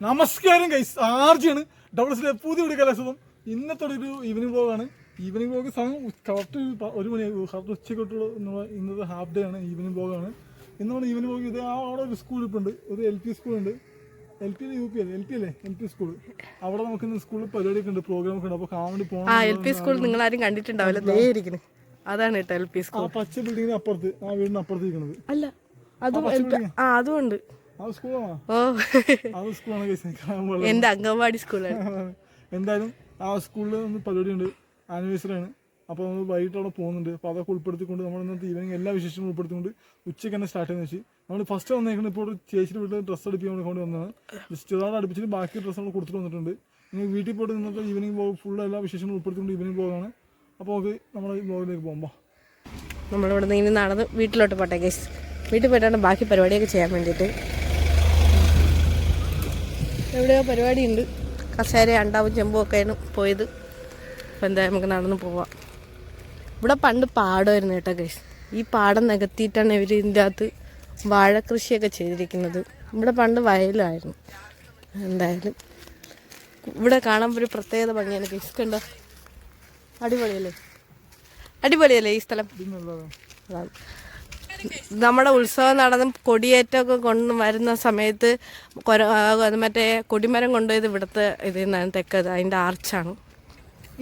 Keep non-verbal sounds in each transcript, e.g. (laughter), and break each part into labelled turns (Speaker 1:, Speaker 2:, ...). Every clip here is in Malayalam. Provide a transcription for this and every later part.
Speaker 1: നമസ്കാരം ഗൈസ് ആർജിയാണ്. ഡബിൾ സിലെ പുതിയ ഒരു കലാസുഖം ഇന്നത്തെ ഒരു ഈവനിങ് വ്ളോഗാണ് ഈവനിങ് വ്ളോഗ് സമയം കറക്റ്റ് ഒരു മണി കറക്റ്റ് ഉച്ചക്കൊട്ടുള്ള ഇന്നത്തെ ഹാഫ് ഡേ ആണ് ഈവനിങ് വ്ളോഗാണ് ഇന്ന് നമ്മൾ ഈവനിങ് വ്ളോഗ് ഇത് ആ അവിടെ ഒരു സ്കൂൾ ഇപ്പോൾ ഉണ്ട്. ഒരു എൽ പി സ്കൂളുണ്ട് എൽ പി യു പി അല്ലേ എൽ പി അല്ലേ എൽ പി സ്കൂൾ അവിടെ നമുക്ക് ഇന്ന് സ്കൂളിൽ പരിപാടിയൊക്കെ ഉണ്ട് പ്രോഗ്രാം ഒക്കെ ഉണ്ട്. അപ്പോൾ കാണാൻ വേണ്ടി പോകണം
Speaker 2: ആ എൽ പി സ്കൂൾ നിങ്ങൾ ആരും കണ്ടിട്ടുണ്ടാവില്ല. ദേ ഇരിക്കുന്നു അതാണ് കേട്ടോ എൽ പി
Speaker 1: ആ
Speaker 2: സ്കൂൾ
Speaker 1: പച്ച ബിൽഡിങ്ങിന് അപ്പുറത്ത് ആ വീടിന് അപ്പുറത്ത് ഇരിക്കുന്നത്
Speaker 2: അല്ല അതും ആ അതും ഉണ്ട്.
Speaker 1: ആ
Speaker 2: ഓ. എന്റെ അംഗൻവാടി സ്കൂളാണ്. (laughs)
Speaker 1: എന്തായാലും ആ സ്കൂളിൽ ഒന്ന് പരിപാടി ഉണ്ട് ആനിവേഴ്സറി ആണ്. അപ്പോൾ നമ്മൾ വൈകിട്ട് അവിടെ പോകുന്നുണ്ട്. അപ്പോൾ അതൊക്കെ ഉൾപ്പെടുത്തിക്കൊണ്ട് നമ്മൾ ഇന്നത്തെ ഈവനിങ് എല്ലാ വിശേഷങ്ങളും ഉൾപ്പെടുത്തിക്കൊണ്ട് ഉച്ചയ്ക്ക് തന്നെ സ്റ്റാർട്ട് ചെയ്യുന്ന വെച്ച് നമ്മൾ ഫസ്റ്റ് വന്നേക്കുന്നത് ഇപ്പോൾ ചേച്ചിയുടെ വീട്ടിൽ ഡ്രസ്സ് അടുപ്പിക്കാൻ കൊണ്ട് വന്നതാണ്. ജസ്റ്റ് ഒരാൾ അടുപ്പിച്ചിട്ട് ബാക്കി ഡ്രസ്സ് നമ്മൾ കൊടുത്തിട്ട് വന്നിട്ടുണ്ട്. ഇനി വീട്ടിൽ പോയിട്ട് ഇന്നത്തെ ഈവനിങ് പോകും ഫുൾ എല്ലാ വിശേഷങ്ങളും ഉൾപ്പെടുത്തിക്കൊണ്ട് ഈവനിങ് പോകാണ് അപ്പോൾ നമുക്ക് നമ്മുടെ ബ്ലോഗിലേക്ക് പോകുമ്പോൾ
Speaker 2: നമ്മളിവിടെ നിന്ന് ഇനി നടന്ന് വീട്ടിലോട്ട് പോട്ടെ ഗേസ് വീട്ടിൽ പോയിട്ടാണ് ബാക്കി പരിപാടിയൊക്കെ ചെയ്യാൻ വേണ്ടിയിട്ട്. എവിടെയോ പരിപാടിയുണ്ട്. കസേര അണ്ടാവും ചെമ്പും ഒക്കെയാണ് പോയത്. അപ്പോൾ എന്തായാലും നമുക്ക് നടന്ന് പോവാം. ഇവിടെ പണ്ട് പാടമായിരുന്നു കേട്ടോ ഗൈസ്. ഈ പാടം നികത്തിയിട്ടാണ് ഇവർ ഇതിന്റെ അകത്ത് വാഴ കൃഷിയൊക്കെ ചെയ്തിരിക്കുന്നത്. ഇവിടെ പണ്ട് വയലായിരുന്നു. എന്തായാലും ഇവിടെ കാണാൻ ഒരു പ്രത്യേകത ഭംഗിയാണ് ഗൈസ്. കണ്ടോ? അടിപൊളിയല്ലേ? അടിപൊളിയല്ലേ ഈ സ്ഥലം? അതാണ്. നമ്മുടെ ഉത്സവം നടന്നും കൊടിയേറ്റമൊക്കെ കൊണ്ട് വരുന്ന സമയത്ത് മറ്റേ കൊടിമരം കൊണ്ടുപോയത് ഇവിടുത്തെ ഇതിൽ നിന്നാണ് തെക്കത് അതിന്റെ ആർച്ചാണ്.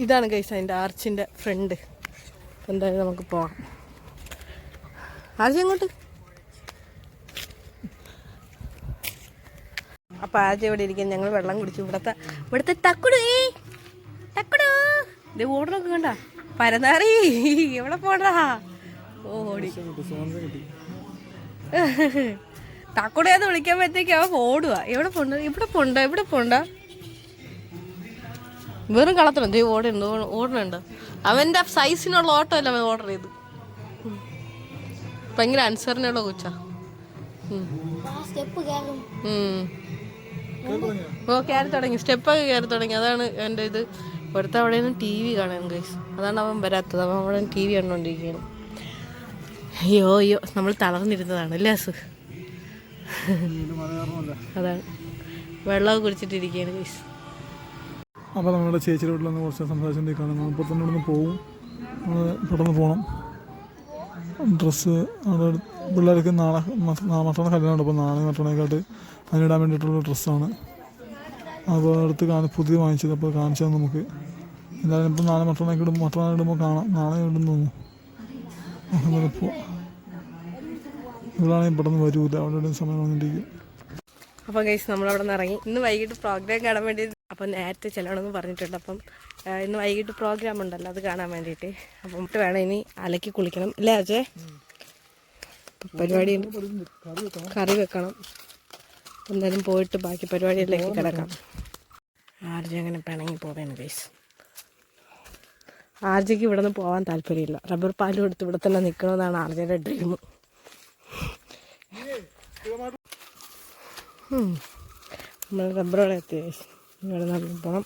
Speaker 2: ഇതാണ് കൈസ് അതിന്റെ ആർച്ചിന്റെ ഫ്രണ്ട് എന്തായാലും നമുക്ക് പോവാം. ആർച്ച് എങ്ങോട്ട്? അപ്പം ആദ്യം ഇവിടെ ഇരിക്കാൻ ഞങ്ങൾ വെള്ളം കുടിച്ചു. ഇവിടുത്തെ ഇവിടുത്തെ തക്കുടു തക്കുടു. ഇത് ഓടണൊക്കെ കണ്ട. പരന്നാറി എവിടെ പോടാ ഓടി തക്കുടയെന്ന് വിളിക്കാൻ പറ്റേക്ക് അവൻ ഓടുക എവിടെ പോണ്ട? ഇവിടെ പോണ്ട ഇവിടെ പോണ്ട. വെറും കളത്തണം ദൈവം ഓടുന്നുണ്ട് ഓ- ഓടുന്നുണ്ട് അവന്റെ സൈസിനുള്ള ഓട്ടോ അല്ല അവൻ ഓർഡർ ചെയ്ത്. ഭയങ്കര അനുസരണയുള്ള കൊച്ചാ. ഓ കയറി തുടങ്ങി. സ്റ്റെപ്പൊക്കെ കയറി തുടങ്ങി. അതാണ് എന്റെ ഇത്. ഇവിടുത്തെ അവിടെ നിന്ന് ടി വി കാണാൻ ഗൈസ് അതാണ് അവൻ വരാത്തത്. അവൻ അവിടെ ടി വി കണ്ടുകൊണ്ടിരിക്കുകയാണ് അയ്യോ അയ്യോ നമ്മൾ തളർന്നിരുന്നതാണ് അല്ലേ അസു? അതാണ്. വെള്ളമൊക്കെ കുടിച്ചിട്ടിരിക്കുകയാണ് ഗൈസ്.
Speaker 1: അപ്പോൾ നമ്മുടെ ചേച്ചിയുടെ വീട്ടിൽ നിന്ന് കുറച്ച് സംസാരിച്ചുകൊണ്ടിരിക്കുകയാണ് നമ്മൾ ഇപ്പോൾ തന്നെ ഇവിടുന്ന് പോവും. പെട്ടെന്ന് പോകണം ഡ്രസ്സ് അവിടെ പിള്ളേർക്ക് നാളെ മറ്റ- നാളെ മറ്റന്നാൾ കല്യാണമുണ്ട്. അപ്പോൾ നാളെ മറ്റന്നാളേക്കാട്ട് അതിനിടാൻ വേണ്ടിയിട്ടുള്ള ഡ്രസ്സാണ്. അപ്പോൾ അടുത്ത് കാണി പുതിയ വാങ്ങിച്ചത്. അപ്പോൾ കാണിച്ചാൽ നമുക്ക്. എന്തായാലും ഇപ്പോൾ നാളെ മറ്റന്നാളേക്ക് ഇടുമ്പോൾ മറ്റന്നാൾ കാണാം. നാളെ ഇടുന്നു അങ്ങനെ പോവാം ഇവിടാണെങ്കിൽ വരൂല അവിടെ സമയം
Speaker 2: അപ്പം ഗൈസ് നമ്മളവിടെ നിന്ന് ഇറങ്ങി. ഇന്ന് വൈകിട്ട് പ്രോഗ്രാം കാണാൻ വേണ്ടി അപ്പം നേരത്തെ ചെല്ലണമെന്ന് പറഞ്ഞിട്ടുണ്ട്. അപ്പം ഇന്ന് വൈകിട്ട് പ്രോഗ്രാം ഉണ്ടല്ലോ അത് കാണാൻ വേണ്ടിയിട്ട്. അപ്പം ഇട്ട് വേണം ഇനി അലക്കി കുളിക്കണം. ഇല്ലേ അജയ്? പരിപാടി കറി വെക്കണം. എന്തായാലും പോയിട്ട് ബാക്കി പരിപാടിയിലേക്ക് കിടക്കാം. ആർജി അങ്ങനെ പിണങ്ങി പോവേണ് ഗൈസ് ആർജിക്ക് ഇവിടെ നിന്ന് പോകാൻ താല്പര്യമില്ല. റബ്ബർ പാലും എടുത്ത് ഇവിടെ തന്നെ നിൽക്കണമെന്നാണ് ആർജയുടെ ഡ്രീം നമ്മൾ റബ്ബറോടെ എത്തി. guys. ഇവിടെ നിന്ന് പോകണം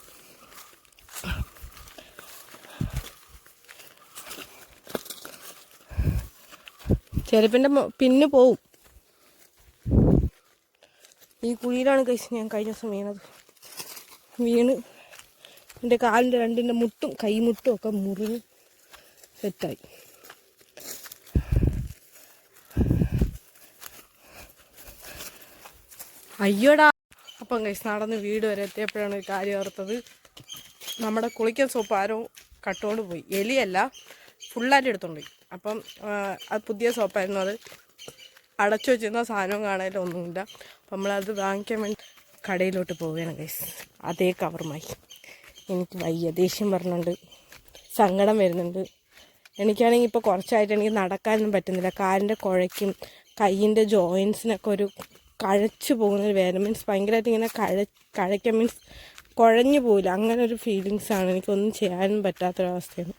Speaker 2: ചെരുപ്പിന്റെ പിന്നെ പോവും. ഈ കുഴിയിലാണ് കഴിച്ച് ഞാൻ കഴിഞ്ഞ ദിവസം വീണത്. വീണ്. എന്റെ കാലിന്റെ രണ്ടിന്റെ മുട്ടും കൈമുട്ടും ഒക്കെ മുറിഞ്ഞ് സെറ്റായി. അയ്യോടാ. അപ്പം കൈസ് നടന്ന് വീട് വരെ എത്തിയപ്പോഴാണ് ഒരു കാര്യം ഓർത്തത്. നമ്മുടെ കുളിക്കൽ സോപ്പ് ആരോ കട്ടുകൊണ്ട് പോയി. എലിയല്ല ഫുള്ളായിട്ട് എടുത്തോണ്ട് പോയി. അപ്പം അത് പുതിയ സോപ്പായിരുന്നു അത്. അടച്ചു വെച്ചിരുന്ന സാധനവും കാണാനൊന്നുമില്ല അപ്പം നമ്മളത് വാങ്ങിക്കാൻ വേണ്ടി കടയിലോട്ട് പോവുകയാണ് കൈസ് അതേ കവറുമായി. എനിക്ക് വയ്യ. ദേഷ്യം പറഞ്ഞുണ്ട് സങ്കടം വരുന്നുണ്ട്. എനിക്കാണെങ്കിൽ ഇപ്പോൾ കുറച്ചായിട്ട് എനിക്ക് നടക്കാനൊന്നും പറ്റുന്നില്ല. കാലിന്റെ കുഴയ്ക്കും കയ്യിന്റെ ജോയിൻസിനൊക്കെ ഒരു കഴച്ചു പോകുന്ന ഒരു വേദന. മീൻസ് ഭയങ്കരമായിട്ട് ഇങ്ങനെ കഴ കഴയ്ക്കാൻ മീൻസ് കുഴഞ്ഞു പോയില്ല അങ്ങനെ ഒരു ഫീലിങ്സാണ് എനിക്കൊന്നും ചെയ്യാനും പറ്റാത്തൊരവസ്ഥയാണ്.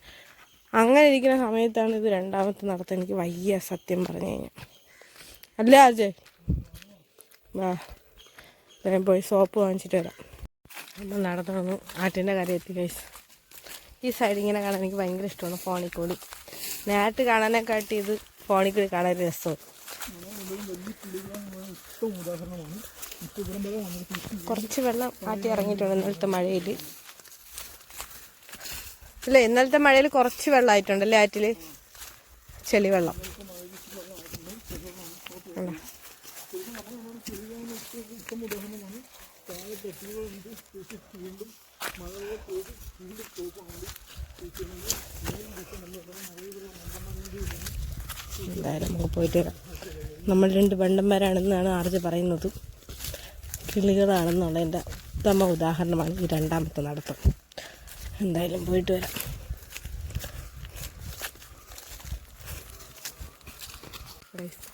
Speaker 2: അങ്ങനെ ഇരിക്കുന്ന സമയത്താണ് ഇത് രണ്ടാമത്തെ നടത്തം. എനിക്ക് വയ്യ സത്യം പറഞ്ഞു കഴിഞ്ഞാൽ അല്ലേ അജയ്. വാ. ഞാൻ പോയി സോപ്പ് വാങ്ങിച്ചിട്ട് വരാം. നമ്മൾ നടന്നു വന്നു ആട്ടിന്റെ എത്തി കൈസ് ഈ സൈഡ് ഇങ്ങനെ കാണാൻ എനിക്ക് ഭയങ്കര ഇഷ്ടമാണ് ഫോണിൽ കൂടി. നേരിട്ട് കാണാനെക്കാട്ടി ഇത് ഫോണിൽ കൂടി കാണാൻ രസമാണ് കുറച്ച് വെള്ളം ആട്ടി ഇറങ്ങിയിട്ടുണ്ട് ഇന്നലത്തെ മഴയിൽ ഇല്ല ഇന്നലത്തെ മഴയിൽ കുറച്ച് വെള്ളമായിട്ടുണ്ടല്ലേ ആറ്റിൽ ചെളി വെള്ളം ഉണ്ടോ? എന്തായാലും നമുക്ക് പോയിട്ട് വരാം. നമ്മൾ രണ്ട് വണ്ടന്മാരാണെന്നാണ് ആർജ് പറയുന്നത്. കിളികളാണെന്നുള്ളതിന്റെ ഉത്തമ ഉദാഹരണമാണ് ഈ രണ്ടാമത്തെ നടത്തം. എന്തായാലും പോയിട്ട് വരാം.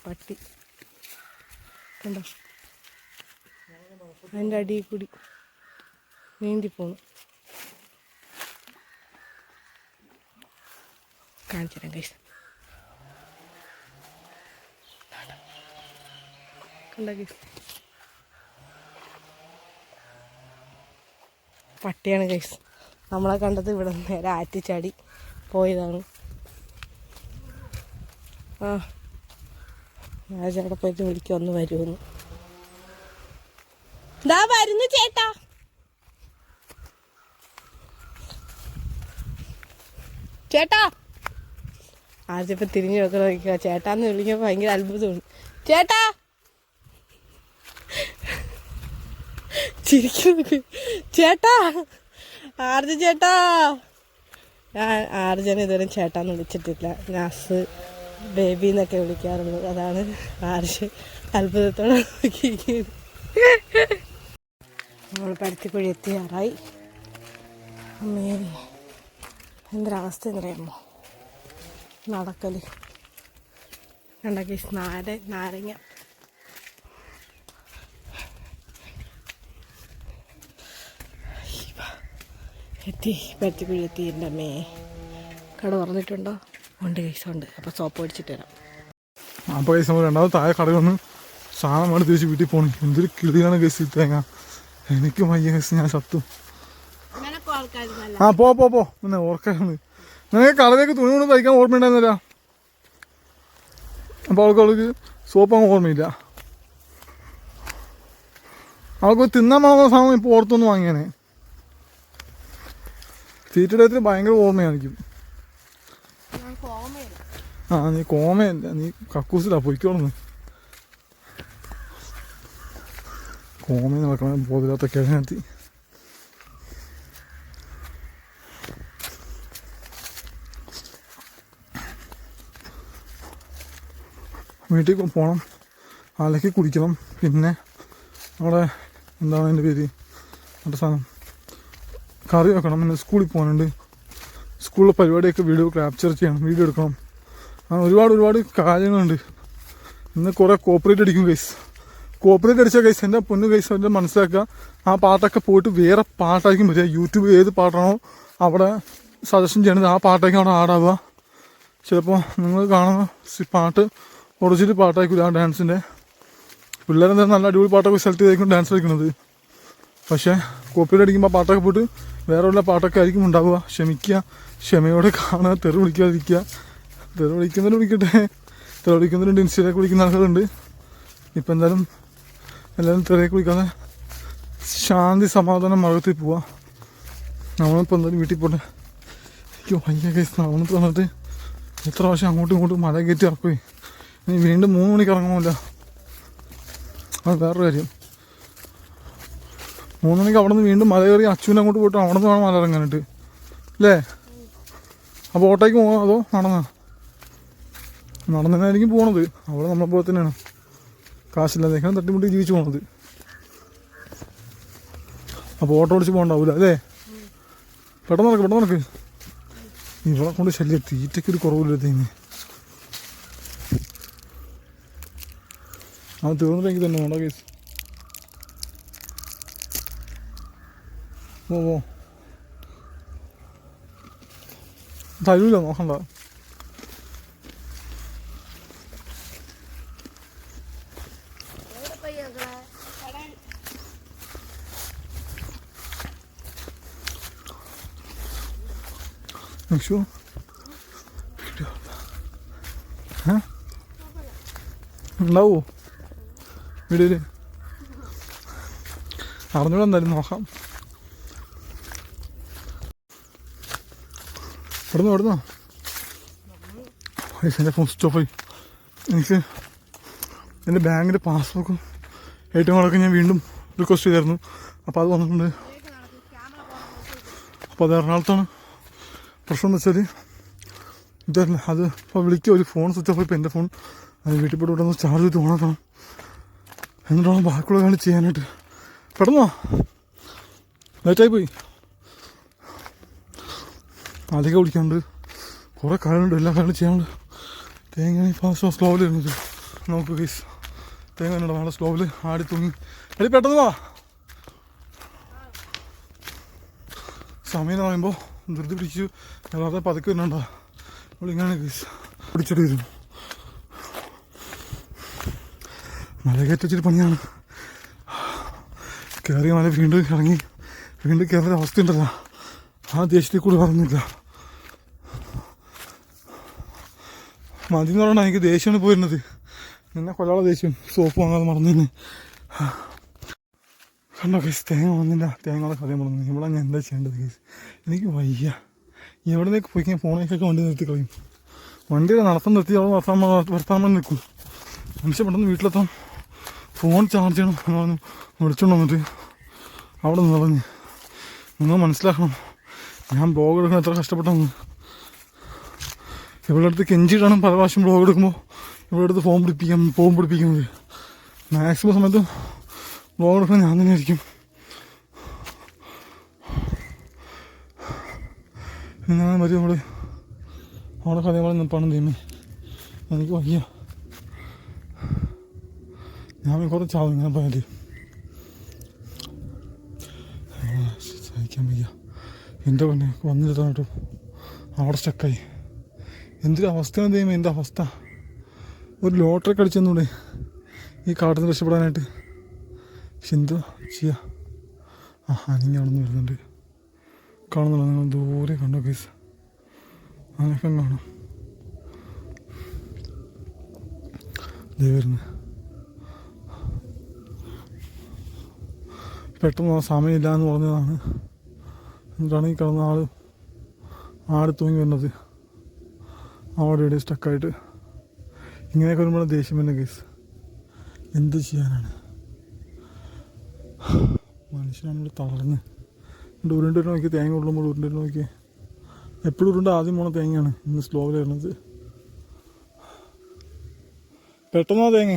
Speaker 2: പട്ടി. കണ്ടോ? അതിന്റെ അടിയിൽ കൂടി നീന്തി പോണു കാണിച്ചു കൈസ് കണ്ട പട്ടിയാണ് കൈസ് നമ്മളെ കണ്ടത് ഇവിടെ നേരെ ആറ്റിച്ചാടി പോയതാണ്. ആ ഞാൻ ചേട്ടാ പോയിട്ട് വിളിക്കുക ഒന്ന് വരുമെന്ന് ദാ വരുന്നു ചേട്ടാ. ചേട്ടാ. ആദ്യപ്പോ തിരിഞ്ഞു നോക്കി നോക്കുക ചേട്ടാന്ന് വിളിക്കുമ്പോൾ ഭയങ്കര അത്ഭുതമാണ്. ചേട്ടാ. ചിരിക്കുന്നു ചേട്ടാ. ആർജ ചേട്ടാ. ഞാൻ ആർജനെ ഇതുവരെ ചേട്ടാന്ന് വിളിച്ചിട്ടില്ല. നാസ് ബേബി എന്നൊക്കെ വിളിക്കാറുള്ളൂ. അതാണ് ആർജ് അത്ഭുതത്തോടെ നോക്കിയിരിക്കുന്നത്. നമ്മൾ പരുത്തിക്കുഴി എത്തിയാറായി. അമ്മേ എന്തൊരവസ്ഥ എന്നറിയാമോ നടക്കൽ ഉണ്ടാക്കി നാര നാരങ്ങ. എത്തി പരുത്തിക്കുഴി എത്തി എന്റെ അമ്മേ. കട തുറന്നിട്ടുണ്ടോ? ഉണ്ട് ഉണ്ട്. അപ്പോൾ സോപ്പ് അടിച്ചിട്ട് തരാം
Speaker 1: അപ്പോൾ കൈസ് നമ്മൾ രണ്ടാമത് താഴെ കടയിൽ വന്ന് സാധനം വേണം തിരിച്ച് വീട്ടിൽ പോകണം. എന്തൊരു കിളിയാണ് കേസ് തേങ്ങ. എനിക്ക് മയ്യ ഞാൻ സത്തു ആ പോ പോ പോ. പിന്നെ ഓർക്കാണ്. നിനക്ക് കളറിലേക്ക് തുണി കൊണ്ട് തയ്ക്കാൻ ഓർമ്മയുണ്ടായിരുന്നില്ല? അപ്പോൾ അവൾക്ക് അവൾക്ക് സോപ്പ് അങ്ങ് ഓർമ്മയില്ല. അവൾക്ക് തിന്നാൻ മാത്രം സാധനം ഇപ്പോൾ ഓർത്തൊന്ന് വാങ്ങിയാനെ തീറ്റടത്തിൽ ഭയങ്കര ഓർമ്മയാണ് എനിക്കും ആ നീ കോമയല്ല നീ കക്കൂസിലാ പൊയ്ക്കോളുന്നു. കോമയെന്ന് വെക്കണ ബോധമില്ലാത്ത കിഴങ്ങെത്തി വീട്ടിൽ പോകണം അലക്കി കുടിക്കണം. പിന്നെ അവിടെ എന്താണ് എന്റെ പേര്? മറ്റേ സാധനം. കറി വെക്കണം. പിന്നെ സ്കൂളിൽ പോകാനുണ്ട്. സ്കൂളിലെ പരിപാടിയൊക്കെ വീഡിയോ ക്യാപ്ചർ ചെയ്യണം. വീഡിയോ എടുക്കണം. അങ്ങനെ ഒരുപാട് ഒരുപാട് കാര്യങ്ങളുണ്ട്. ഇന്ന് കുറേ കോപ്പറേറ്റ് അടിക്കും ഗൈസ് കോപ്പറേറ്റ് അടിച്ച കൈസ് എന്റെ പൊന്നു കൈസ് എന്റെ മനസ്സിലാക്കുക. ആ പാട്ടൊക്കെ പോയിട്ട് വേറെ പാട്ടായിരിക്കും വരിക. യൂട്യൂബ് ഏത് പാട്ടാണോ അവിടെ സജഷൻ ചെയ്യണത് ആ പാട്ടായിരിക്കും അവിടെ ആടാവുക ചിലപ്പോൾ നിങ്ങൾ കാണുന്ന പാട്ട് ഒറിജിനൽ പാട്ടായിരിക്കും ആ ഡാൻസിന്റെ പിള്ളേരെന്തായാലും നല്ല അടിപൊളി പാട്ടൊക്കെ സെലക്ട് ചെയ്തായിരിക്കും ഡാൻസ് കളിക്കുന്നത്. പക്ഷേ കോപ്പിയിൽ അടിക്കുമ്പോൾ പാട്ടൊക്കെ പോയിട്ട് വേറെ ഉള്ള പാട്ടൊക്കെ ആയിരിക്കും ഉണ്ടാവുക. ക്ഷമിക്കുക. ക്ഷമയോടെ കാണുക. തെറി വിളിക്കാതിരിക്കുക. തെറി വിളിക്കുന്നവർ വിളിക്കട്ടെ. തെറി വിളിക്കുന്നവരുണ്ട് ഇൻസ്റ്റയിലൊക്കെ വിളിക്കുന്ന ആൾക്കാരുണ്ട് ഇപ്പം എന്തായാലും എല്ലാവരും തെറിയൊക്കെ കുളിക്കാതെ ശാന്തി സമാധാനം മഴത്തിൽ പോവാ. നമ്മളിപ്പോൾ എന്തായാലും വീട്ടിൽ പോട്ടെ. എനിക്ക് ഭയങ്കര കേസ് നമ്മളിപ്പോൾ വന്നിട്ട് എത്ര പ്രാവശ്യം അങ്ങോട്ടും ഇങ്ങോട്ടും മഴ കയറ്റി ഇറക്കുകയും ഇനി വീണ്ടും മൂന്ന് മണിക്ക് ഇറങ്ങുമല്ല അത് വേറൊരു കാര്യം. മൂന്ന് മണിക്ക് അവിടെ നിന്ന് വീണ്ടും മല കയറി അച്ഛനെ അങ്ങോട്ട് പോയിട്ട് അവിടെ നിന്ന് വേണം മല ഇറങ്ങാനായിട്ട്. അല്ലേ? അപ്പോൾ ഓട്ടോയ്ക്ക് പോകാം അതോ നടന്നാ? നടന്നതായിരിക്കും പോണത്. അവിടെ നമ്മളെ പോലെ തന്നെയാണ്. കാശില്ലാതേക്കാണ് തട്ടിമുട്ടി ജീവിച്ചു പോണത്. അപ്പോൾ ഓട്ടോ ഓടിച്ച് പോകണ്ടാവൂല അല്ലേ? പെട്ടെന്ന് നടക്ക് പെട്ടെന്ന് നടക്ക്. ഇവിടെ കൊണ്ട് ശല്യം തീറ്റയ്ക്ക് ഒരു കുറവില്ല തേങ്ങ ആ തീർന്നിട്ടെങ്കിൽ തന്നെ വേണ്ട കേസ്? ഓ ഓ തരൂല നോക്കണ്ട. Şu. ഉണ്ടാവോ വീടിൽ അറിഞ്ഞൂടെ എന്തായാലും നോക്കാം ഇവിടുന്ന് ഇവിടുന്നോ പൈസ ഫോൺ സ്വിച്ച് ഓഫ് ആയി എനിക്ക് എന്റെ ബാങ്കിന്റെ പാസ്ബുക്കും എ ടി എം കാർഡൊക്കെ ഞാൻ വീണ്ടും റിക്വസ്റ്റ് ചെയ്തായിരുന്നു അപ്പോൾ അത് വന്നിട്ടുണ്ട്. അപ്പോൾ അത് എറണാകുളത്താണ്. പ്രശ്നം എന്ന് വെച്ചാൽ ഇതല്ല അത് ഇപ്പോൾ വിളിക്കുക ഒരു ഫോൺ സ്വിച്ച് ഓഫ് ഇപ്പോൾ എന്റെ ഫോൺ വീട്ടിൽ പോയിട്ട് ഒന്ന് ചാർജ് ചെയ്ത് ഓണാക്കണം. എന്നിട്ടാണ് ബാക്കിയുള്ള കാര്യം ചെയ്യാനായിട്ട്. പെട്ടെന്നോ? ലേറ്റായി പോയി. അധികം വിളിക്കാണ്ട് കുറേ കാര്യമുണ്ട് എല്ലാ കാര്യങ്ങളും ചെയ്യാനുണ്ട്. തേങ്ങ ഫാസ്റ്റ് സ്ലോവിൽ ഇരുന്നത് നോക്ക് പ്ലീസ് തേങ്ങ ഉണ്ട് നാളെ സ്ലോവിൽ ആടി തൂങ്ങി. എടി പെട്ടെന്ന് വാ. സമയം എന്ന് പറയുമ്പോൾ ധൃതി പിടിച്ചു. അല്ലാതെ പതുക്കെ വരുന്നുണ്ടോ നമ്മളിങ്ങനെ പിടിച്ചിട്ട് വരും. മല കയറ്റിച്ചിട്ട് പണിയാണ്. കയറിയ മല വീണ്ടും ഇറങ്ങി. വീണ്ടും കയറുന്ന അവസ്ഥയുണ്ടല്ലോ ആ ദേശത്തിൽ കൂടി പറഞ്ഞില്ല. മതി എന്ന് പറഞ്ഞാൽ എനിക്ക് ദേഷ്യമാണ് പോയിരുന്നത്. നിന്നെ കൊല്ലാളെ ദേഷ്യം. സോപ്പ് വാങ്ങാതെ മറന്നു കണ്ടോ കേസ് തേങ്ങ വന്നില്ല. തേങ്ങയുടെ കഥയും പറഞ്ഞു. ഇവിടെ ഞാൻ എന്താ ചെയ്യേണ്ടത് കേസ് എനിക്ക് വയ്യ. എവിടെ നിന്നൊക്കെ പോയി കഴിഞ്ഞാൽ ഫോണേക്കൊക്കെ വണ്ടി നിർത്തി കളയും. വണ്ടിയുടെ നടത്തം നിർത്തി അവിടെ വർത്താൻ വർത്താൻ നിൽക്കും. മനുഷ്യ പെട്ടെന്ന് വീട്ടിലെത്താം. ഫോൺ ചാർജ് ചെയ്യണം എന്ന് പറഞ്ഞു വിളിച്ചോണ്ട് വന്നിട്ട് അവിടെ നിന്ന് പറഞ്ഞ് നിങ്ങൾ മനസ്സിലാക്കണം. ഞാൻ ബ്ലോഗ് എടുക്കാൻ എത്ര കഷ്ടപ്പെട്ടെന്ന്. ഇവിടെ അടുത്ത് കെഞ്ചിയിട്ടാണ് പല പ്രാവശ്യം ബ്ലോഗ് എടുക്കുമ്പോൾ ഇവിടെ അടുത്ത് ഫോം പിടിപ്പിക്കാം ഫോം പിടിപ്പിക്കുന്നത്. മാക്സിമം സമയത്ത് ബ്ലോഗ് ഞാൻ തന്നെ ആയിരിക്കും ഇങ്ങനെ മതി നമ്മൾ അവിടെ കഥ പോലെ നിൽപ്പാണ് തീമേ. എനിക്ക് വയ്യ. ഞാൻ കുറച്ച് ചാവും ഇങ്ങനെ പോയാൽ സഹിക്കാൻ വയ്യ. എന്റെ പെണ്ണെ വന്നിട്ടാണ് അവിടെ സ്റ്റക്കായി എന്തൊരു അവസ്ഥയാണ് ദൈവം എന്റെ അവസ്ഥ. ഒരു ലോട്ടറി കടിച്ചെന്നൂടെ ഈ കാട്ടിൽ നിന്ന് രക്ഷപ്പെടാനായിട്ട്. എന്തോ ചെയ്യാ ആ അനിഞ്ഞ അവിടെ നിന്ന് വരുന്നുണ്ട്. കാണുന്നുണ്ടോ? നിങ്ങൾ ദൂരെ കണ്ടോ കേസ് അങ്ങനെയൊക്കെ കാണാം. വരുന്നു. പെട്ടെന്ന് സമയമില്ല എന്ന് പറഞ്ഞതാണ്. എന്നിട്ടാണ് ഈ കിടന്ന ആൾ ആട് തൂങ്ങി വരുന്നത്. അവിടെ ഇവിടെ സ്റ്റക്കായിട്ട് ഇങ്ങനെയൊക്കെ വരുമ്പോഴാണ് ദേഷ്യം വരുന്ന കേസ് എന്ത് ചെയ്യാനാണ്? മനുഷ്യനാണ് തളർന്ന്. ഉരുണ്ട് നോക്കി തേങ്ങ ഉള്ളുമ്പോൾ ഉരുണ്ട് നോക്കി. എപ്പോഴും ഉരുണ്ട് ആദ്യം പോണ തേങ്ങയാണ് ഇന്ന് സ്ലോ വരുന്നത് പെട്ടെന്നോ തേങ്ങ.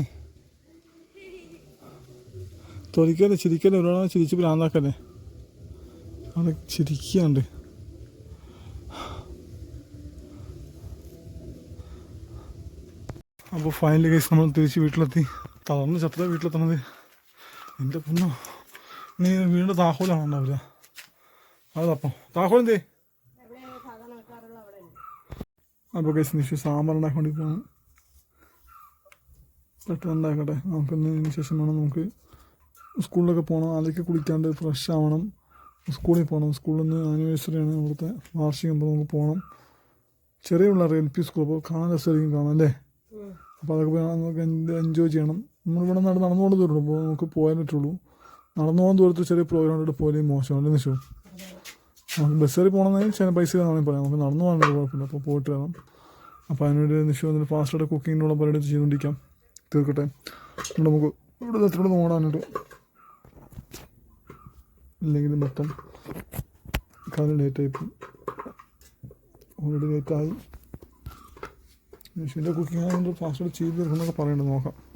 Speaker 1: തൊലിക്കാതെ ചിരിക്കല്ലേ ഒരാളെ ചിരിച്ച് ഭ്രാന്താക്കല്ലേ. അവിടെ ചിരിക്കാണ്ട്. അപ്പോൾ ഫൈനൽ കേസ് നമ്മൾ തിരിച്ച് വീട്ടിലെത്തി. തളർന്ന് ചത്ര വീട്ടിലെത്തണത്. എന്റെ പൊന്നോ. നീ വീണ്ടും താഹോലാണ് ഉണ്ടാവില്ല അതപ്പം താഹോൽ എന്തേ അപ്പോൾ കേസ് നിഷു സാമ്പാർ ഉണ്ടാക്കാൻ വേണ്ടി പോകണം നമുക്ക് ഇന്നതിന് ശേഷം വേണം നമുക്ക് സ്കൂളിലൊക്കെ പോകണം. അതൊക്കെ കുളിക്കാണ്ട് ഫ്രഷ് ആവണം. സ്കൂളിൽ പോകണം. സ്കൂളിൽ നിന്ന് ആനിവേഴ്സറിയാണ് അവിടുത്തെ വാർഷികം. അപ്പോൾ നമുക്ക് പോകണം. ചെറിയ പിള്ളേർ എൽ പി സ്കൂൾ. അപ്പോൾ കാണാൻ രസമായിരിക്കും കാണാം അല്ലേ? അപ്പോൾ അതൊക്കെ നമുക്ക് എൻജോയ് ചെയ്യണം. നമ്മളിവിടെ നടന്ന് നടന്നുകൊണ്ട് തരുള്ളൂ അപ്പോൾ നമുക്ക് പോകാൻ പറ്റുള്ളൂ. നടന്നു പോകാൻ ദൂരത്ത് ചെറിയ പ്രോഗ്രാം പോലെ മോശമാണ് നിശോ നമുക്ക് ബസ് കയറി പോകണമെങ്കിൽ ചില പൈസ ആണെങ്കിൽ പറയാം നമുക്ക് നടന്നു പോകാനുള്ള കുഴപ്പമില്ല. അപ്പോൾ പോയിട്ട് വരാം. അപ്പോൾ അതിനൊരു നിശോ അതിന് ഫാസ്റ്റായിട്ട് കുക്കിങ്ങിനുള്ള പരിപാടി ചെയ്തുകൊണ്ടിരിക്കാം. തീർക്കട്ടെ? നമുക്ക് ഇവിടെ എത്ര ഓടാനുണ്ട് ഇല്ലെങ്കിൽ മൊത്തം കാലം ലേറ്റായി ആയി ഓൾറെഡി ലേറ്റായി നിഷിന്റെ കുക്കിംഗ് ആയതുകൊണ്ട് ഫാസ്റ്റ് ചെയ്ത് തീർക്കുന്നൊക്കെ പറയണ്ട നോക്കാം.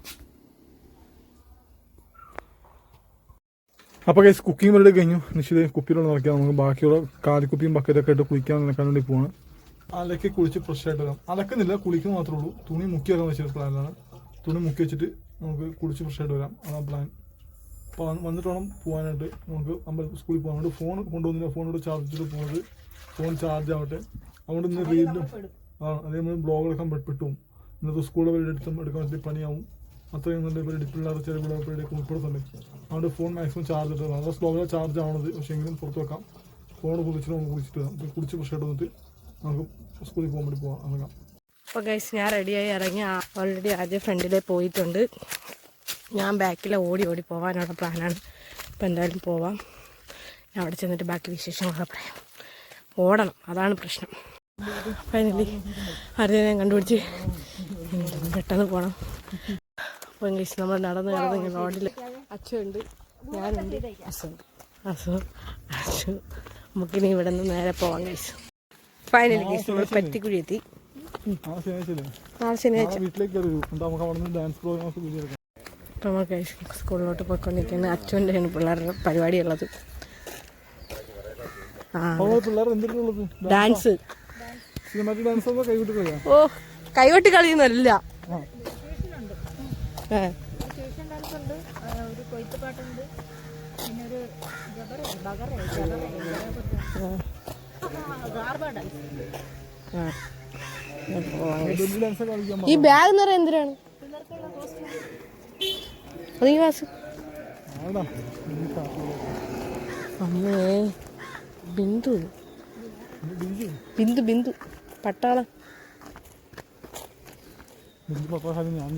Speaker 1: അപ്പോൾ കേസ് കുക്കിംഗ് പരിപാടി കഴിഞ്ഞു. നിശ്ചിത കുപ്പിയിലുള്ള നോക്കിയാൽ നമുക്ക് ബാക്കിയുള്ള കാലിക്കുപ്പിയും ബക്കറ്റൊക്കെ ആയിട്ട് കുളിക്കാൻ നിൽക്കാൻ വേണ്ടി പോവാണ്. അലക്കി കുളിച്ച് ഫ്രഷ് ആയിട്ട് വരാം. അലക്കുന്നില്ല കുളിക്കുന്ന മാത്രമേ ഉള്ളൂ. തുണി മുക്കി വെക്കാൻ വെച്ചൊരു പ്ലാനാണ് തുണി മുക്കി വെച്ചിട്ട് നമുക്ക് കുളിച്ച് ഫ്രഷ് ആയിട്ട് വരാം. അതാണ് പ്ലാൻ അപ്പോൾ വന്നിട്ട് വേണം പോകാനായിട്ട് നമുക്ക് അമ്പലം സ്കൂളിൽ പോകാൻ വേണ്ടി ഫോൺ കൊണ്ടുവന്നില്ല. ഫോണോട് ചാർജ് ചെയ്തിട്ട് പോകുന്നത് ഫോൺ ചാർജ് ആവട്ടെ. അതുകൊണ്ട് ഇന്ന് റീലും ആ അതേപോലെ ബ്ലോഗ് എടുക്കാൻ പെട്ടും ഇന്നത്തെ സ്കൂളിൽ വരെ എടുത്തും എടുക്കാൻ വേണ്ടി പണിയാവും. അത്രയും നല്ല ഇപ്പോൾ പിള്ളേർ ചെറിയ പിള്ളേർ പരിപാടിയൊക്കെ ഉൾപ്പെടുത്തുന്നുണ്ട്. അതുകൊണ്ട് ഫോൺ മാക്സിമം ചാർജ് ഇട്ടത്. നല്ല സ്ലോവിലാണ് ചാർജ് ആവണത് പക്ഷേ എങ്കിലും പുറത്ത് വെക്കാം. ഫോൺ കുളിച്ചിട്ട് നമുക്ക് കുളിച്ചിട്ട് വരാം. കുളിച്ച് ഫ്രഷ് ആയിട്ട് നമുക്ക് സ്കൂളിൽ പോകാൻ വേണ്ടി പോകാം ഇറങ്ങാം
Speaker 2: അപ്പോൾ ഗൈസ് ഞാൻ റെഡിയായി ഇറങ്ങി. ഓൾറെഡി ആദ്യം ഫ്രണ്ടിലെ പോയിട്ടുണ്ട്. ഞാൻ ബാക്കിൽ ഓടി ഓടി പോകാനുള്ള പ്ലാനാണ് അപ്പോൾ എന്തായാലും പോവാം. ഞാൻ അവിടെ ചെന്നിട്ട് ബാക്കി വിശേഷങ്ങളൊക്കെ പറയാം. ഓടണം. അതാണ് പ്രശ്നം. ഫൈനലി അറിയാൻ ഞാൻ കണ്ടുപിടിച്ച് പെട്ടെന്ന് പോകണം അപ്പോൾ ഇംഗ്ലീഷ് നമ്മൾ നടന്ന് നടന്ന് റോഡിൽ അച്ഛനുണ്ട് ഞാനുണ്ട് അസുണ്ട് അസു അച്ചു നമുക്കിനി ഇവിടെ നിന്ന് നേരെ പോവാം കഴിച്ചു ഫൈനലി കേസ് നമ്മൾ പറ്റിക്കുഴി എത്തി. നാളെ ശനിയാഴ്ച. നമ്മൾ കഴിച്ച് സ്കൂളിലോട്ട് പോയിക്കൊണ്ടിരിക്കുകയാണ്. അച്ഛന്റെയാണ് പിള്ളേരുടെ
Speaker 1: പരിപാടി ഉള്ളത്
Speaker 2: ഡാൻസ് ഓ കൈകൊട്ടി കളിയൊന്നുമല്ല.
Speaker 3: ട്യൂഷൻ ഒരു പിന്നെ ഒരു
Speaker 2: ഈ ബാഗ് എന്ന് പറയാൻ എന്തിനാണ്? ഈ അമ്മേ ബിന്ദു. ബിന്ദു ബിന്ദു. പട്ടാളം.
Speaker 1: പപ്പാ ഞാൻ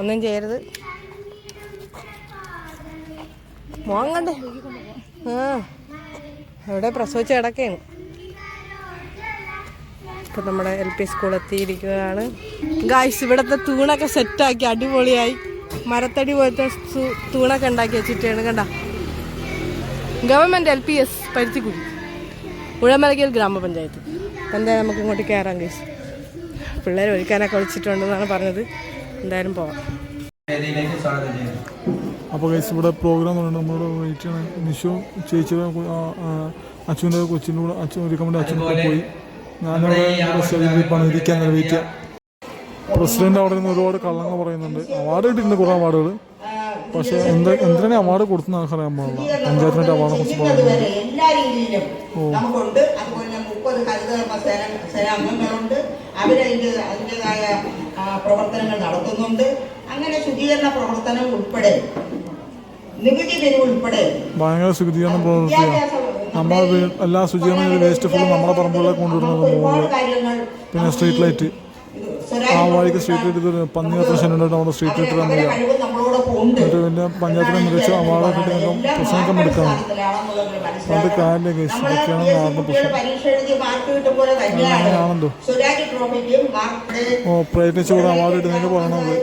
Speaker 2: ഒന്നും ചെയ്യരുത്. മോൻ കണ്ടേ ആ അവിടെ പ്രസവിച്ച് കിടക്കുകയാണ് ഇപ്പം നമ്മുടെ എൽ പി സ്കൂൾ എത്തിയിരിക്കുകയാണ്. ഗായ്സ് ഇവിടുത്തെ തൂണൊക്കെ സെറ്റാക്കി അടിപൊളിയായി. മരത്തടി പോലത്തെ തൂണൊക്കെ ഉണ്ടാക്കി വെച്ചിട്ടാണ് കണ്ട. Government L P S Paruthikkudi ഉഴമലകയിൽ ഗ്രാമപഞ്ചായത്ത്. എന്തായാലും നമുക്ക് ഇങ്ങോട്ട് കയറാം ഗൈസ് പിള്ളേർ ഒഴിക്കാനൊക്കെ വിളിച്ചിട്ടുണ്ടെന്നാണ് പറഞ്ഞത്. എന്തായാലും പോവാം.
Speaker 4: വേദിയിലേക്ക് സ്വാഗതം
Speaker 1: അപ്പോൾ ഗൈസ് ഇവിടെ പ്രോഗ്രാം തുടങ്ങി നമ്മളോട് വെയിറ്റ് ചെയ്യണം. നിഷു ചേച്ചിയുടെ അച്ഛന്റെ കൊച്ചിന്റെ കൂടെ അച്ഛൻ ഒരുക്കാൻ വേണ്ടി അച്ഛന്റെ കൂടെ പോയി. ഞാനവിടെ പണിതിരിക്കാൻ അങ്ങനെ വെയിറ്റ് ചെയ്യാം. പ്രസിഡന്റ് അവിടെ നിന്ന് ഒരുപാട് കള്ളങ്ങൾ പറയുന്നുണ്ട്. അവാർഡ് കിട്ടിയിട്ടുണ്ട് കുറേ അവാർഡുകൾ. പക്ഷേ എന്ത് എന്തിനാണ് അവാർഡ് കൊടുത്തെന്ന് നമുക്കറിയാൻ പാടില്ല. പഞ്ചായത്തിനായിട്ട് അവാർഡിനെ കുറിച്ച് പറയുന്നുണ്ട്
Speaker 5: ഓ എല്ലാ രീതിയിലും നമുക്കുണ്ട്. അതുപോലെ തന്നെ മുപ്പത് ഹരിതകർമ്മ സേന സേനാംഗങ്ങളുണ്ട്. അവരതിന്റെ അതിന്റെതായ ആ, പ്രവർത്തനങ്ങൾ നടത്തുന്നുണ്ട്. അങ്ങനെ ശുചീകരണ പ്രവർത്തനം ഉൾപ്പെടെ നികുതി പിരിവ് ഉൾപ്പെടെ
Speaker 1: ഭയങ്കര ശുചീകരണ പ്രവർത്തിയാണ്. നമ്മൾ എല്ലാ ശുചീകരണ വേസ്റ്റ് ഫുള്ളും നമ്മുടെ പറമ്പിലൊക്കെ കൊണ്ടുവരുന്നത്
Speaker 5: കാര്യങ്ങൾ
Speaker 1: പിന്നെ സ്ട്രീറ്റ് ലൈറ്റ്. ആ വഴിക്ക് സ്ട്രീറ്റ് ലൈറ്റ് പന്നി എത്ര ശനിയുണ്ടായിട്ട് നമ്മുടെ സ്ട്രീറ്റ് ലൈറ്റ്
Speaker 5: ഉണ്ട്
Speaker 1: എന്നിട്ട് പിന്നെ പഞ്ചായത്തിനെ മികച്ച അവാർഡ് കിട്ടി ഞങ്ങൾക്ക് പ്രസംഗം എടുക്കാം. പണ്ട് കാലിലെ കേസ് ഇതൊക്കെയാണ്
Speaker 5: നാടിന്റെ
Speaker 1: ഓ പ്രയത്നിച്ച് കൂടെ അവാർഡ് കിട്ടുന്നതിന് പറയണത്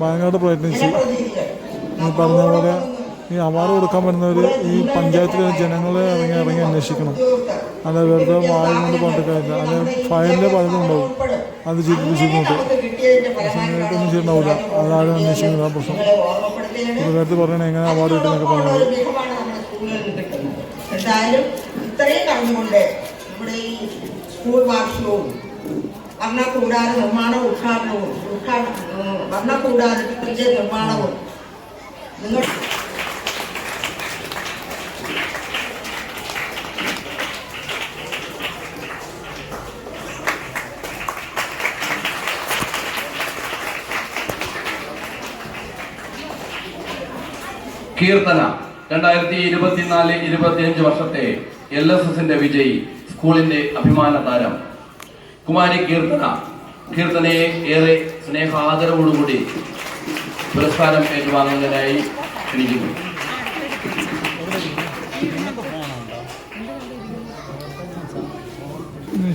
Speaker 1: ഭയങ്കരമായിട്ട് പ്രയത്നിച്ചു. ഈ പറഞ്ഞ പോലെ ഈ അവാർഡ് കൊടുക്കാൻ വരുന്നവർ ഈ പഞ്ചായത്തിലെ ജനങ്ങളെ ഇറങ്ങി ഇറങ്ങി അന്വേഷിക്കണം. അല്ല വെറുതെ വായു കൊണ്ട് പറഞ്ഞിട്ട് കാര്യമില്ല. അത് ഫയലിലെ പലതും ഉണ്ടാവും. അത് ജീവിച്ചിരുന്നോട്ട് ഒന്നും ചെയ്യണ്ടാവില്ല അതാരും അന്വേഷിക്കുന്നത് ആ പ്രശ്നം. ഒരു കാര്യത്തിൽ പറയണേ എങ്ങനെ അവാർഡ് കിട്ടുന്നൊക്കെ
Speaker 5: പറഞ്ഞത്. എന്തായാലും ഇത്രയും പറഞ്ഞുകൊണ്ട് നമ്മുടെ ഈ നിർമ്മാണവും നിങ്ങൾ
Speaker 4: കീർത്തന. രണ്ടായിരത്തി ഇരുപത്തിനാല് ഇരുപത്തിയഞ്ച് വർഷത്തെ എൽ എസ് എസിന്റെ വിജയി സ്കൂളിന്റെ അഭിമാന താരം. കുമാരി കീർത്തന. കീർത്തനയെ ഏറെ സ്നേഹാദരവോടുകൂടി പുരസ്കാരം ഏറ്റുവാങ്ങുന്നതിനായി ക്ഷണിക്കുന്നു.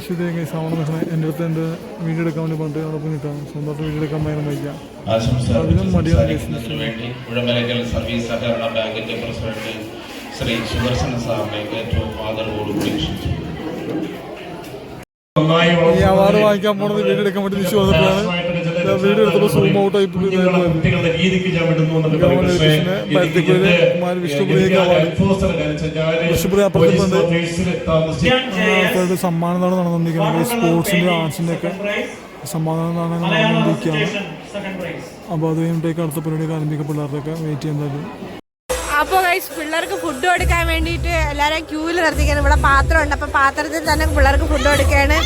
Speaker 1: നിശ്ചിത കേസ് അവിടെ നിൽക്കണേ എന്റെ അടുത്ത് എന്റെ വീഡിയോ എടുക്കാൻ വേണ്ടി പറഞ്ഞിട്ട് അവിടെ പോയി നിൽക്കാം സ്വന്തമായിട്ട് വീഡിയോ എടുക്കാൻ ഭയങ്കര വയ്ക്കാം അതിനും മടിയാണ്
Speaker 6: സർവീസ് സഹകരണ പ്രസിഡന്റ് ശ്രീ സുദർശന സാറിനെ ഏറ്റവും ആദരവോടുകൂടി ക്ഷണിച്ചു
Speaker 1: ഈ അവാർഡ് വാങ്ങിക്കാൻ പോണത് വീഡിയോ എടുക്കാൻ വേണ്ടി വന്നിട്ടാണ്. ഞാൻ വീഡിയോ എടുത്തപ്പോൾ സൂം ഔട്ട് ആയി പോയി ഇതായിരുന്നു.
Speaker 6: രീതിക്ക് ഞാൻ വിടുന്നു എന്നുള്ളത്
Speaker 1: ഗവൺമെന്റ്
Speaker 6: പക്ഷേ
Speaker 1: എഡിഷന്
Speaker 6: ഇത്
Speaker 1: പരുത്തിക്കുഴി
Speaker 6: ഇതിന്റെ
Speaker 1: കുമാരി വിഷ്ണുപ്രിയയ്ക്ക്
Speaker 6: ഇതിന്റെ
Speaker 1: അവാർഡ്.
Speaker 6: enforcer കാണിച്ച ഞാൻ
Speaker 1: വിഷ്ണുപ്രിയ അപ്പുറത്തുണ്ട്.
Speaker 6: പോലീസ് ഓഫീസിൽ താമസിച്ച
Speaker 1: ആൾക്കാരുടെ സമ്മാനദാനം നടന്നുകൊണ്ടിരിക്കുന്നത് സ്പോർട്സിന്റെ ആർട്സിന്റെ ഒക്കെ സമ്മാനം നടന്നുകൊണ്ടിരിക്കുകയാണ് അപ്പോൾ അത് കഴിഞ്ഞിട്ടേക്ക് അടുത്ത പരിപാടി ആരംഭിക്കുക പിള്ളേരുടെയൊക്കെ. വെയിറ്റ് ചെയ്യാൻ തരും
Speaker 2: അപ്പോൾ ഗൈസ് പിള്ളേർക്ക് ഫുഡ് കൊടുക്കാൻ വേണ്ടിയിട്ട് എല്ലാവരും ക്യൂവിൽ നിർത്തിക്കാണ് ഇവിടെ പാത്രമുണ്ട്. അപ്പോൾ പാത്രത്തിൽ തന്നെ പിള്ളേർക്ക് ഫുഡ് കൊടുക്കുകയാണ്.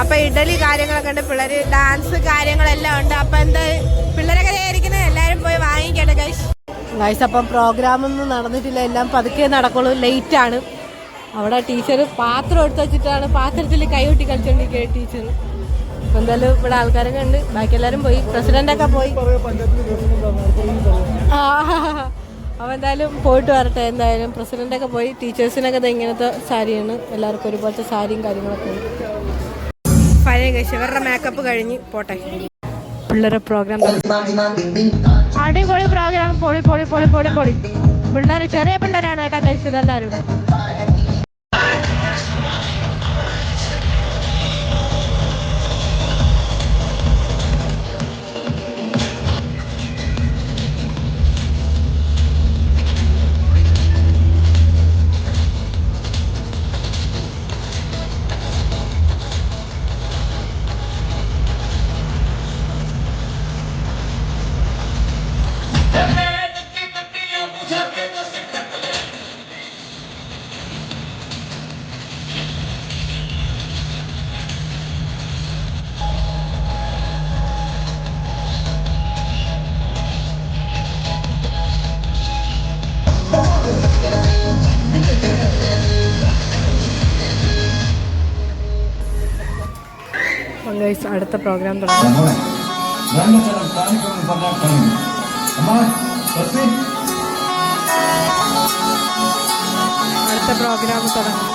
Speaker 2: അപ്പോൾ ഇഡലി കാര്യങ്ങളൊക്കെ ഉണ്ട്. പിള്ളേര് ഡാൻസ് കാര്യങ്ങളെല്ലാം ഉണ്ട്. അപ്പൊ എന്താ? പിള്ളേരൊക്കെ ആയിരിക്കുന്നത് എല്ലാരും പോയി വാങ്ങിക്കട്ടെ ഗൈസ് ഗൈസ് അപ്പം പ്രോഗ്രാമൊന്നും നടന്നിട്ടില്ല. എല്ലാം പതുക്കെ നടക്കുള്ളൂ. ലേറ്റ് ആണ്. അവിടെ ടീച്ചർ പാത്രം എടുത്തു വെച്ചിട്ടാണ് പാത്രത്തിൽ കൈകൊട്ടി കളിച്ചോണ്ടിരിക്കുക ടീച്ചർ അപ്പൊ എന്തായാലും ഇവിടെ ആൾക്കാരൊക്കെ ഉണ്ട്. ബാക്കി എല്ലാരും പോയി. പ്രസിഡന്റ് പ്രസിഡന്റൊക്കെ പോയി. ആ അപ്പോൾ എന്തായാലും പോയിട്ട് വരട്ടെ. എന്തായാലും പ്രസിഡന്റൊക്കെ പോയി. ടീച്ചേഴ്സിനൊക്കെ ഇങ്ങനത്തെ സാരിയാണ്. എല്ലാവർക്കും ഒരുപോലത്തെ സാരിയും കാര്യങ്ങളൊക്കെ ഉണ്ട്. പഴയ കഴിച്ചു ഇവരുടെ മേക്കപ്പ് കഴിഞ്ഞ് പോട്ടെ. പിള്ളേരെ പ്രോഗ്രാം അടിപൊളി പ്രോഗ്രാം പൊളി പൊളി പൊളി പൊളി പൊളി. പിള്ളേർ ചെറിയ പിള്ളേരാണ് കഴിച്ചത് എല്ലാവരും.
Speaker 7: അമ്മ ബസ്സി
Speaker 2: അടുത്ത പ്രോഗ്രാം തുടങ്ങി.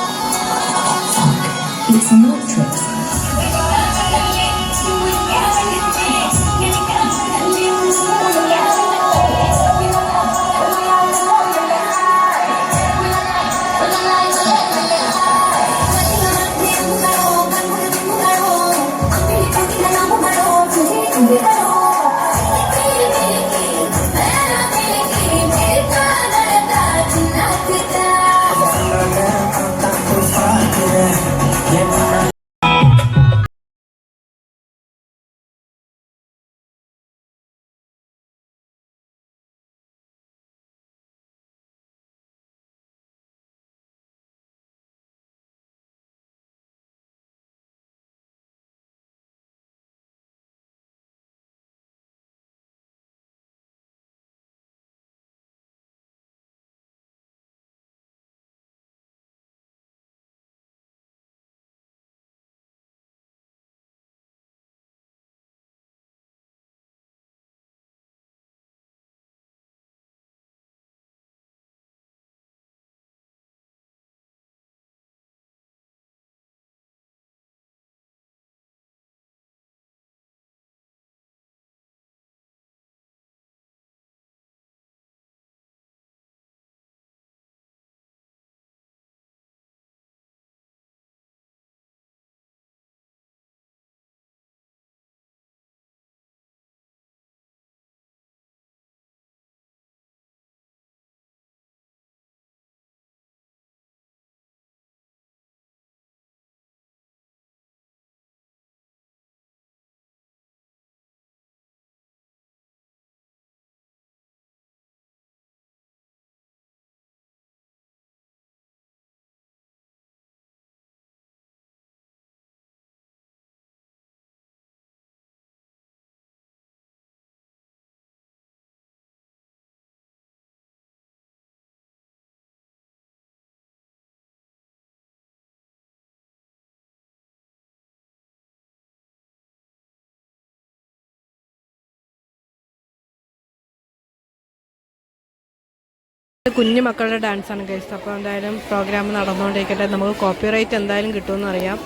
Speaker 2: കുഞ്ഞു മക്കളുടെ ഡാൻസാണ് ഗൈസ് അപ്പോൾ എന്തായാലും പ്രോഗ്രാം നടന്നുകൊണ്ടിരിക്കട്ടെ. നമുക്ക് കോപ്പിറൈറ്റ് എന്തായാലും കിട്ടുമെന്ന് അറിയാം.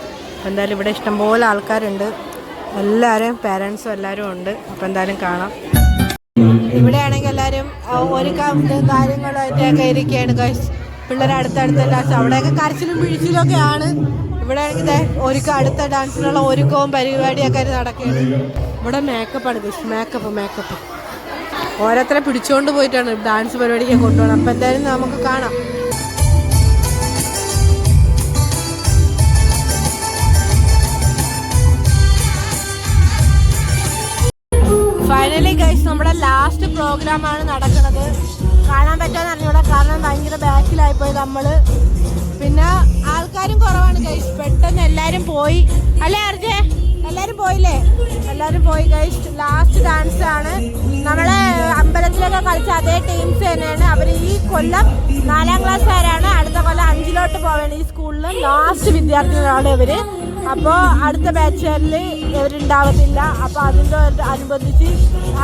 Speaker 2: എന്തായാലും ഇവിടെ ഇഷ്ടംപോലെ ആൾക്കാരുണ്ട്. എല്ലാവരും പേരൻസും എല്ലാവരും ഉണ്ട്. അപ്പോൾ എന്തായാലും കാണാം. ഇവിടെയാണെങ്കിൽ എല്ലാവരും ഒരു കാര്യങ്ങളൊക്കെ ഇരിക്കുകയാണ് ഗൈസ് പിള്ളേർ അടുത്തടുത്ത ഡാൻസ് അവിടെയൊക്കെ കരച്ചിലും പിഴിച്ചിലും ആണ്. ഇവിടെ ദേ ഒരുക്കം അടുത്ത ഡാൻസിനുള്ള ഒരുക്കവും പരിപാടിയൊക്കെ നടക്കുകയാണ്. ഇവിടെ മേക്കപ്പാണ് ഗൈസ് മേക്കപ്പ് മേക്കപ്പ് ഓരോരുത്തരെ പിടിച്ചുകൊണ്ട് പോയിട്ടാണ് ഡാൻസ് പരിപാടിക്ക് കൊണ്ടുപോകണം അപ്പം എന്തായാലും നമുക്ക് കാണാം. ഫൈനലി ഗൈസ് നമ്മുടെ ലാസ്റ്റ് പ്രോഗ്രാം ആണ് നടക്കുന്നത്. കാണാൻ പറ്റാന്ന് അറിഞ്ഞൂടെ. കാരണം ഭയങ്കര ബാക്കിലായി പോയി നമ്മൾ. പിന്നെ ആൾക്കാരും കുറവാണ് ഗൈസ് പെട്ടെന്ന് എല്ലാരും പോയി. അല്ലേ അർജേ എല്ലാരും പോയില്ലേ? എല്ലാരും പോയി ഗൈസ് ലാസ്റ്റ് ഡാൻസ് ആണ്. നമ്മളെ അമ്പലത്തിലൊക്കെ കളിച്ച അതേ ടീംസ് തന്നെയാണ്. അവർ ഈ കൊല്ലം നാലാം ക്ലാസ്സുകാരാണ് അടുത്ത കൊല്ലം അഞ്ചിലോട്ട് പോവാണ് ഈ സ്കൂളിൽ ലാസ്റ്റ് വിദ്യാർത്ഥികളാണ് ഇവർ. അപ്പോൾ അടുത്ത ബാച്ചുകാരിൽ
Speaker 3: ഇവരുണ്ടാവത്തില്ല. അപ്പോൾ അതിന്റെ അനുബന്ധിച്ച്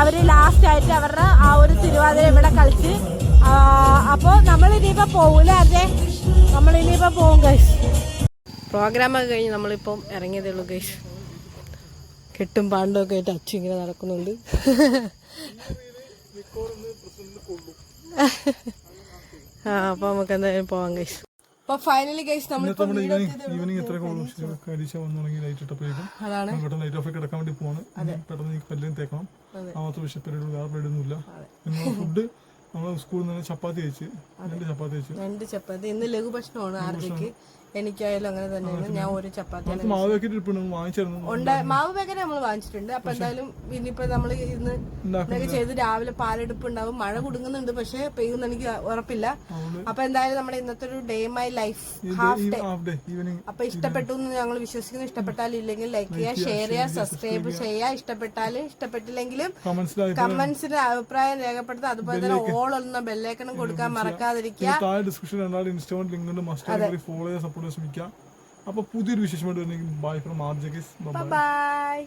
Speaker 3: അവർ ലാസ്റ്റ് ആയിട്ട് അവരുടെ ആ ഒരു തിരുവാതിര ഇവിടെ കളിച്ച് അപ്പോൾ നമ്മൾ ഇനിയിപ്പോൾ പോകൂല അതെ നമ്മൾ ഇനിയിപ്പോൾ പോകും ഗൈസ്
Speaker 2: പ്രോഗ്രാമൊക്കെ കഴിഞ്ഞ് നമ്മളിപ്പം ഇറങ്ങിയതേ ഉള്ളൂ ഗൈസ് കെട്ടും പാണ്ടും ഒക്കെ ആയിട്ട് അച്ഛൻ ഇങ്ങനെ നടക്കുന്നുണ്ട്. ആ അപ്പൊ നമുക്ക് എന്തായാലും പോവാം ഗൈസ് അപ്പോൾ ഫൈനലി ഗൈസ്
Speaker 1: നമ്മൾ ഈവനിങ് വന്നു തുടങ്ങി ലൈറ്റ് ഇട്ടപ്പോഴേക്കും.
Speaker 2: അതാണ്.
Speaker 1: പെട്ടെന്ന് ലൈറ്റ് ഓഫ് കിടക്കാൻ വേണ്ടി പോവാണ്. പെട്ടെന്ന് ഈ പല്ലും തേക്കണം. ആ മാത്രം വേറെ ഫുഡ് നമ്മൾ സ്കൂളിൽ നിന്ന് ചപ്പാത്തി കഴിച്ച് രണ്ട് ചപ്പാത്തി കഴിച്ചു.
Speaker 2: രണ്ട് ചപ്പാത്തി. ഇന്ന് ലഘു ഭക്ഷണമാണ് ആർജിക്ക് എനിക്കായാലും അങ്ങനെ തന്നെയാണ് ഞാൻ ഒരു ചപ്പാത്തി
Speaker 1: മാവ്
Speaker 2: മാവ് പാക്കറ്റ് നമ്മൾ വാങ്ങിച്ചിട്ടുണ്ട്. അപ്പൊ എന്തായാലും ഇനിയിപ്പോ നമ്മൾ ഇന്ന് ഇതൊക്കെ ചെയ്ത് രാവിലെ പാലെടുപ്പ് ഉണ്ടാവും മഴ കുടുങ്ങുന്നുണ്ട് പക്ഷെ പെയ്യുന്ന എനിക്ക് ഉറപ്പില്ല. അപ്പൊ എന്തായാലും നമ്മുടെ ഇന്നത്തെ ഒരു day my life half day അപ്പൊ ഇഷ്ടപ്പെട്ടു എന്ന് ഞങ്ങൾ വിശ്വസിക്കുന്നു. ഇഷ്ടപ്പെട്ടാലും ഇല്ലെങ്കിൽ ലൈക്ക് ചെയ്യുക ഷെയർ ചെയ്യുക സബ്സ്ക്രൈബ് ചെയ്യുക. ഇഷ്ടപ്പെട്ടാലും ഇഷ്ടപ്പെട്ടില്ലെങ്കിലും കമന്റ്സിന്റെ അഭിപ്രായം. രേഖപ്പെടുത്തുക. അതുപോലെ തന്നെ ഓൾ ഒന്ന് ബെല്ലേക്കണം കൊടുക്കാൻ മറക്കാതിരിക്കുക.
Speaker 1: ഡിസ്ക്രിപ്ഷൻ ലിങ്ക് ഫോളോ സപ്പോർട്ട് ശ്രമിക്കുക അപ്പൊ പുതിയൊരു വിശേഷമായിട്ട് വരുന്നെങ്കിൽ bye from R J
Speaker 2: bye